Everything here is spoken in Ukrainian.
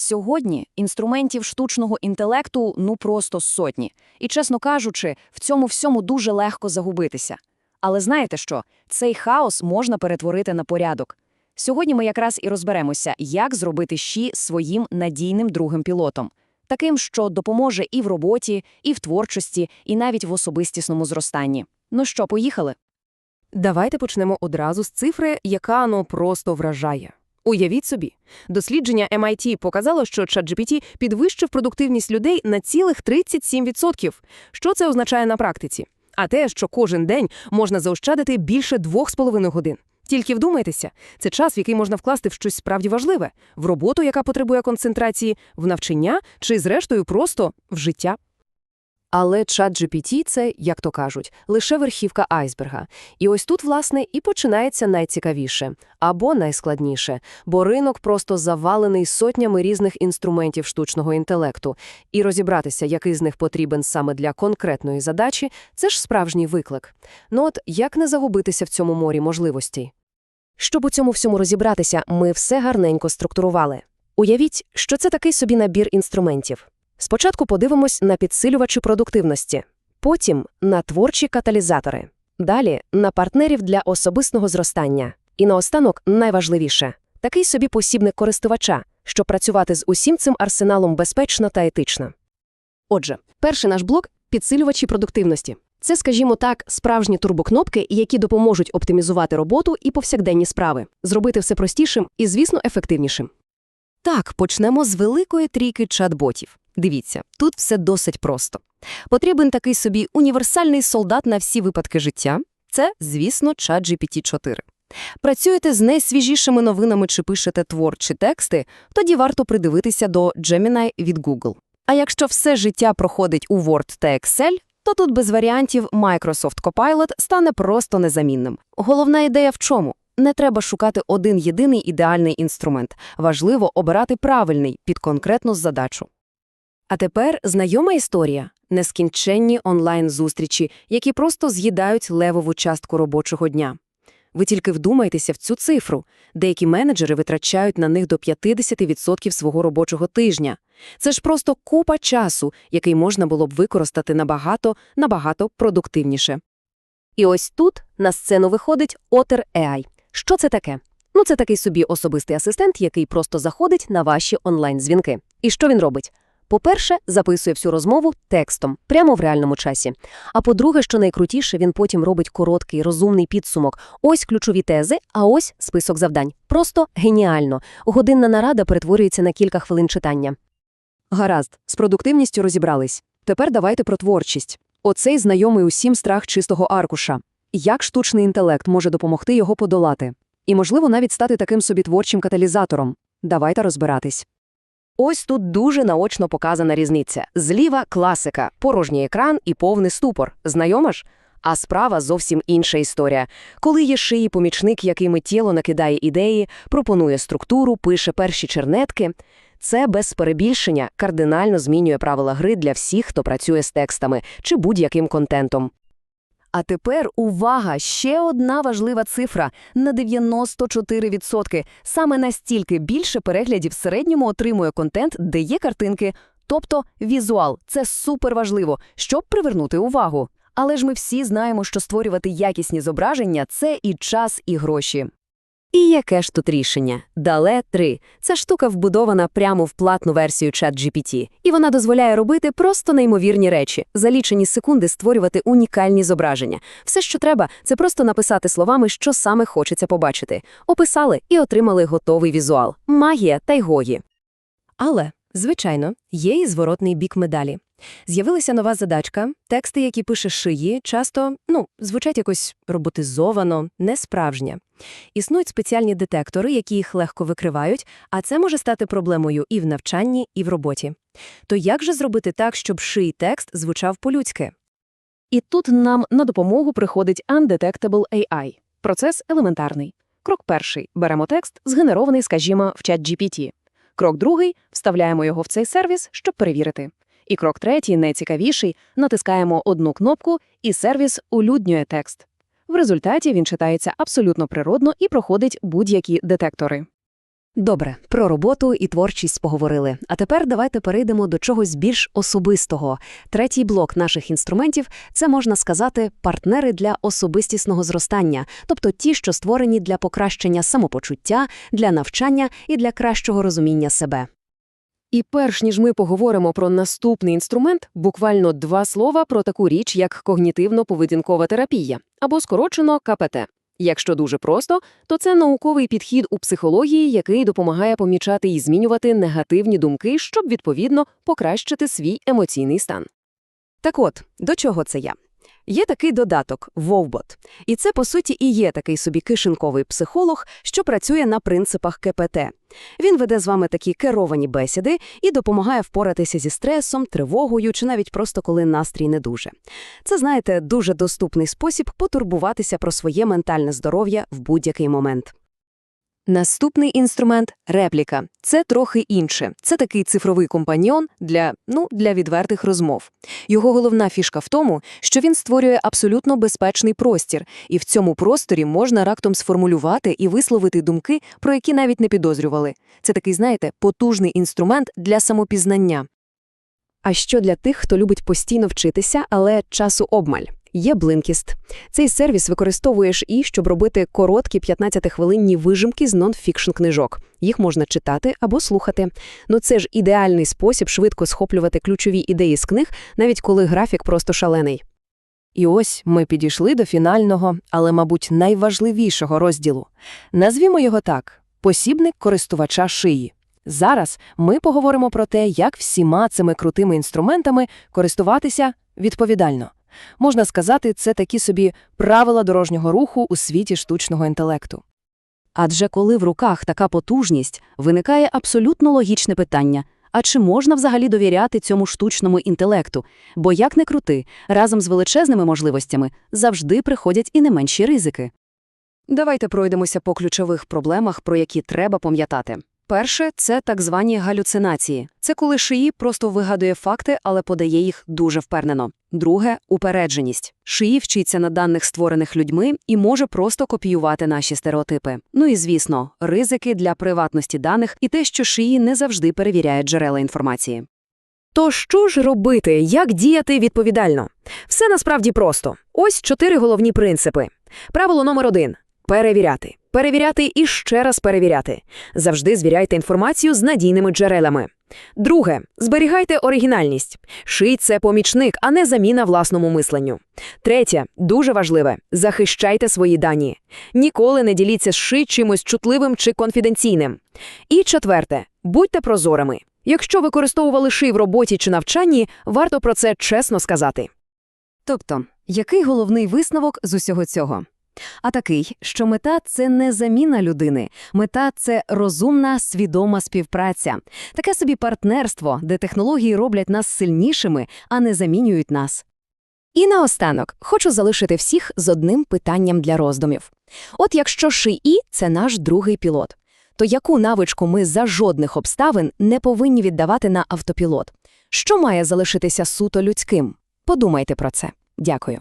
Сьогодні інструментів штучного інтелекту ну просто сотні. І, чесно кажучи, в цьому всьому дуже легко загубитися. Але знаєте що? Цей хаос можна перетворити на порядок. Сьогодні ми якраз і розберемося, як зробити щі своїм надійним другим пілотом. Таким, що допоможе і в роботі, і в творчості, і навіть в особистісному зростанні. Ну що, поїхали? Давайте почнемо одразу з цифри, яка ну просто вражає. Уявіть собі, дослідження MIT показало, що ChatGPT підвищив продуктивність людей на цілих 37%. Що це означає на практиці? А те, що кожен день можна заощадити більше 2,5 годин. Тільки вдумайтеся, це час, в який можна вкласти в щось справді важливе, в роботу, яка потребує концентрації, в навчання чи, зрештою, просто в життя. Але ChatGPT – це, як то кажуть, лише верхівка айсберга. І ось тут, власне, і починається найцікавіше або найскладніше, бо ринок просто завалений сотнями різних інструментів штучного інтелекту. І розібратися, який з них потрібен саме для конкретної задачі, це ж справжній виклик. Ну от як не загубитися в цьому морі можливостей? Щоб у цьому всьому розібратися, ми все гарненько структурували. Уявіть, що це такий собі набір інструментів. Спочатку подивимось на підсилювачі продуктивності, потім на творчі каталізатори, далі на партнерів для особистого зростання. І наостанок найважливіше такий собі посібник користувача, щоб працювати з усім цим арсеналом безпечно та етично. Отже, перший наш блок підсилювачі продуктивності. Це, скажімо так, справжні турбокнопки, які допоможуть оптимізувати роботу і повсякденні справи, зробити все простішим і, звісно, ефективнішим. Так, почнемо з великої трійки чат-ботів. Дивіться, тут все досить просто. Потрібен такий собі універсальний солдат на всі випадки життя. Це, звісно, чат GPT-4. Працюєте з найсвіжішими новинами чи пишете творчі тексти, тоді варто придивитися до Gemini від Google. А якщо все життя проходить у Word та Excel, то тут без варіантів Microsoft Copilot стане просто незамінним. Головна ідея в чому? Не треба шукати один єдиний ідеальний інструмент. Важливо обирати правильний під конкретну задачу. А тепер знайома історія – нескінченні онлайн-зустрічі, які просто з'їдають левову частку робочого дня. Ви тільки вдумайтеся в цю цифру. Деякі менеджери витрачають на них до 50% свого робочого тижня. Це ж просто купа часу, який можна було б використати набагато, набагато продуктивніше. І ось тут на сцену виходить Otter AI. Що це таке? Ну, це такий собі особистий асистент, який просто заходить на ваші онлайн-дзвінки. І що він робить? По-перше, записує всю розмову текстом, прямо в реальному часі. А по-друге, що найкрутіше, він потім робить короткий, розумний підсумок. Ось ключові тези, а ось список завдань. Просто геніально. Годинна нарада перетворюється на кілька хвилин читання. Гаразд, з продуктивністю розібрались. Тепер давайте про творчість. Оцей знайомий усім страх чистого аркуша. Як штучний інтелект може допомогти його подолати? І, можливо, навіть стати таким собі творчим каталізатором. Давайте розбиратись. Ось тут дуже наочно показана різниця. Зліва – класика, порожній екран і повний ступор. Знайома ж? А справа зовсім інша історія. Коли є шиї помічник, який миттєво накидає ідеї, пропонує структуру, пише перші чернетки, це без перебільшення кардинально змінює правила гри для всіх, хто працює з текстами чи будь-яким контентом. А тепер увага! Ще одна важлива цифра – на 94%. Саме настільки більше переглядів в середньому отримує контент, де є картинки, тобто візуал. Це суперважливо, щоб привернути увагу. Але ж ми всі знаємо, що створювати якісні зображення – це і час, і гроші. І яке ж тут рішення? Дале 3. Ця штука вбудована прямо в платну версію ChatGPT, і вона дозволяє робити просто неймовірні речі, за лічені секунди створювати унікальні зображення. Все, що треба, це просто написати словами, що саме хочеться побачити. Описали і отримали готовий візуал. Магія та й гої. Але, звичайно, є і зворотний бік медалі. З'явилася нова задачка, тексти, які пише шиї, часто, ну, звучать якось роботизовано, несправжнє. Існують спеціальні детектори, які їх легко викривають, а це може стати проблемою і в навчанні, і в роботі. То як же зробити так, щоб ший текст звучав по-людськи? І тут нам на допомогу приходить Undetectable AI. Процес елементарний. Крок перший – беремо текст, згенерований, скажімо, в чат GPT. Крок другий – вставляємо його в цей сервіс, щоб перевірити. І крок третій, найцікавіший, натискаємо одну кнопку, і сервіс улюднює текст. В результаті він читається абсолютно природно і проходить будь-які детектори. Добре, про роботу і творчість поговорили. А тепер давайте перейдемо до чогось більш особистого. Третій блок наших інструментів це можна сказати партнери для особистісного зростання, тобто ті, що створені для покращення самопочуття, для навчання і для кращого розуміння себе. І перш ніж ми поговоримо про наступний інструмент, буквально два слова про таку річ, як когнітивно-поведінкова терапія, або скорочено КПТ. Якщо дуже просто, то це науковий підхід у психології, який допомагає помічати і змінювати негативні думки, щоб відповідно покращити свій емоційний стан. Так от, до чого це я? Є такий додаток Вовбот, і це, по суті, і є такий собі кишенковий психолог, що працює на принципах КПТ. Він веде з вами такі керовані бесіди і допомагає впоратися зі стресом, тривогою чи навіть просто коли настрій не дуже. Це, знаєте, дуже доступний спосіб потурбуватися про своє ментальне здоров'я в будь-який момент. Наступний інструмент – репліка. Це трохи інше. Це такий цифровий компаньйон для, ну, для відвертих розмов. Його головна фішка в тому, що він створює абсолютно безпечний простір, і в цьому просторі можна раптом сформулювати і висловити думки, про які навіть не підозрювали. Це такий, знаєте, потужний інструмент для самопізнання. А що для тих, хто любить постійно вчитися, але часу обмаль? Є Blinkist. Цей сервіс використовуєш і щоб робити короткі 15-хвилинні вижимки з нон-фікшн книжок. Їх можна читати або слухати. Ну це ж ідеальний спосіб швидко схоплювати ключові ідеї з книг, навіть коли графік просто шалений. І ось ми підійшли до фінального, але, мабуть, найважливішого розділу. Назвімо його так – посібник користувача шиї. Зараз ми поговоримо про те, як всіма цими крутими інструментами користуватися відповідально. Можна сказати, це такі собі правила дорожнього руху у світі штучного інтелекту. Адже коли в руках така потужність, виникає абсолютно логічне питання – а чи можна взагалі довіряти цьому штучному інтелекту? Бо як не крути, разом з величезними можливостями завжди приходять і не менші ризики. Давайте пройдемося по ключових проблемах, про які треба пам'ятати. Перше – це так звані галюцинації. Це коли шиї просто вигадує факти, але подає їх дуже впевнено. Друге – упередженість. Шиї вчиться на даних, створених людьми, і може просто копіювати наші стереотипи. Ну і, звісно, ризики для приватності даних і те, що шиї не завжди перевіряють джерела інформації. То що ж робити, як діяти відповідально? Все насправді просто. Ось чотири головні принципи. Правило номер один – перевіряти. Перевіряти і ще раз перевіряти. Завжди звіряйте інформацію з надійними джерелами. Друге – зберігайте оригінальність. Ший – це помічник, а не заміна власному мисленню. Третє – дуже важливе – захищайте свої дані. Ніколи не діліться з ши чимось чутливим чи конфіденційним. І четверте – будьте прозорими. Якщо використовували ши в роботі чи навчанні, варто про це чесно сказати. Тобто, який головний висновок з усього цього? А такий, що мета – це не заміна людини, мета – це розумна, свідома співпраця. Таке собі партнерство, де технології роблять нас сильнішими, а не замінюють нас. І наостанок хочу залишити всіх з одним питанням для роздумів. От якщо ШИІ – це наш другий пілот, то яку навичку ми за жодних обставин не повинні віддавати на автопілот? Що має залишитися суто людським? Подумайте про це. Дякую.